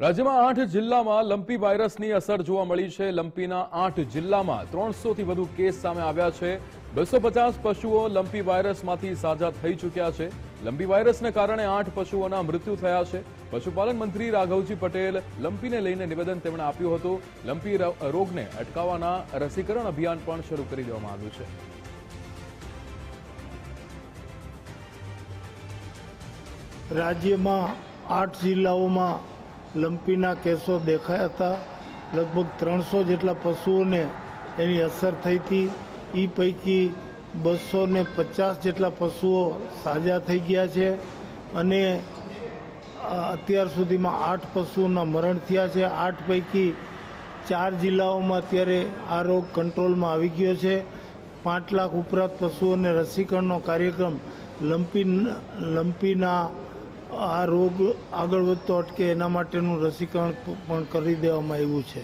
રાજ્યમાં આઠ જિલ્લામાં લંપી વાયરસની અસર જોવા મળી છે. લંપીના આઠ જિલ્લામાં ત્રણસોથી વધુ કેસ સામે આવ્યા છે. બસો પચાસ પશુઓ લંપી વાયરસમાંથી સાજા થઈ ચૂક્યા છે. લંપી વાયરસને કારણે આઠ પશુઓના મૃત્યુ થયા છે. પશુપાલન મંત્રી રાઘવજી પટેલ લંપીને લઈને નિવેદન તેમણે આપ્યું હતું. લંપી રોગને અટકાવવાના રસીકરણ અભિયાન પણ શરૂ કરી દેવામાં આવ્યું છે. રાજ્યમાં આઠ જિલ્લાઓમાં લંપીના કેસો દેખાયા હતા. લગભગ ત્રણસો જેટલા પશુઓને એની અસર થઈ હતી. એ પૈકી બસો ને પચાસ જેટલા પશુઓ સાજા થઈ ગયા છે અને અત્યાર સુધીમાં આઠ પશુઓના મરણ થયા છે. આઠ પૈકી ચાર જિલ્લાઓમાં અત્યારે આ રોગ કંટ્રોલમાં આવી ગયો છે. પાંચ લાખ ઉપરાંત પશુઓને રસીકરણનો કાર્યક્રમ લંપી લંપીના આ રોગ આગળ વધતો અટકે એના માટેનું રસીકરણ પણ કરી દેવામાં આવ્યું છે.